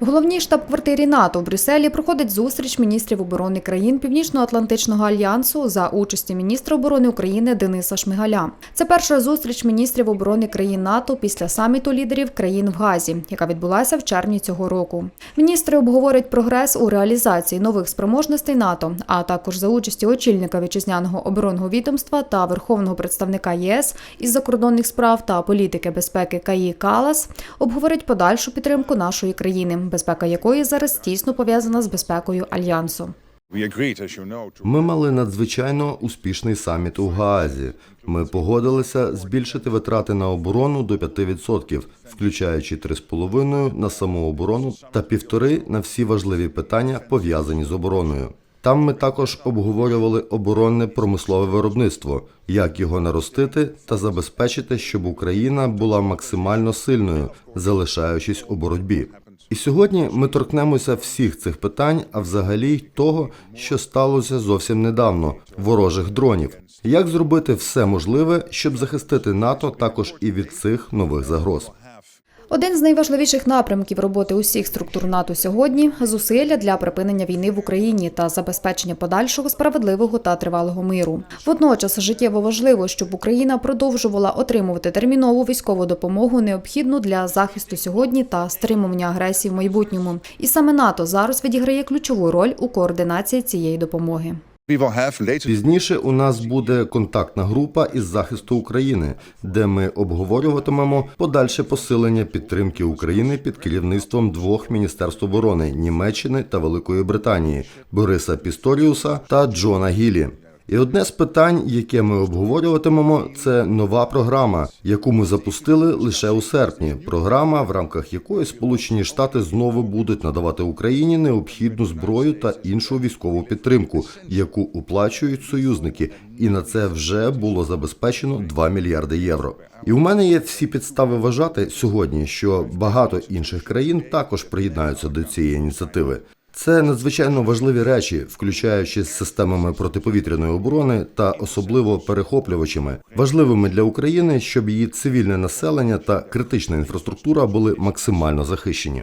Головній штаб-квартирі НАТО в Брюсселі проходить зустріч міністрів оборони країн Північно-Атлантичного альянсу за участі міністра оборони України Дениса Шмигаля. Це перша зустріч міністрів оборони країн НАТО після саміту лідерів країн в Газі, яка відбулася в червні цього року. Міністри обговорять прогрес у реалізації нових спроможностей НАТО, а також за участі очільника вітчизняного оборонного відомства та верховного представника ЄС із закордонних справ та політики безпеки Каї Калас обговорять подальшу підтримку нашої країни, безпека якої зараз тісно пов'язана з безпекою альянсу. Ми мали надзвичайно успішний саміт у Гаазі. Ми погодилися збільшити витрати на оборону до 5%, включаючи 3,5% на самооборону та півтори на всі важливі питання, пов'язані з обороною. Там ми також обговорювали оборонне промислове виробництво, як його наростити та забезпечити, щоб Україна була максимально сильною, залишаючись у боротьбі. І сьогодні ми торкнемося всіх цих питань, а взагалі й того, що сталося зовсім недавно ворожих дронів. Як зробити все можливе, щоб захистити НАТО також і від цих нових загроз? Один з найважливіших напрямків роботи усіх структур НАТО сьогодні зусилля для припинення війни в Україні та забезпечення подальшого справедливого та тривалого миру. Водночас життєво важливо, щоб Україна продовжувала отримувати термінову військову допомогу, необхідну для захисту сьогодні та стримування агресії в майбутньому. І саме НАТО зараз відіграє ключову роль у координації цієї допомоги. Пізніше у нас буде контактна група із захисту України, де ми обговорюватимемо подальше посилення підтримки України під керівництвом двох міністерств оборони Німеччини та Великої Британії Бориса Пісторіуса та Джона Гілі. І одне з питань, яке ми обговорюватимемо, це нова програма, яку ми запустили лише у серпні. Програма, в рамках якої Сполучені Штати знову будуть надавати Україні необхідну зброю та іншу військову підтримку, яку уплачують союзники, і на це вже було забезпечено 2 мільярди євро. І у мене є всі підстави вважати сьогодні, що багато інших країн також приєднаються до цієї ініціативи. Це надзвичайно важливі речі, включаючи з системами протиповітряної оборони та особливо перехоплювачами, важливими для України, щоб її цивільне населення та критична інфраструктура були максимально захищені.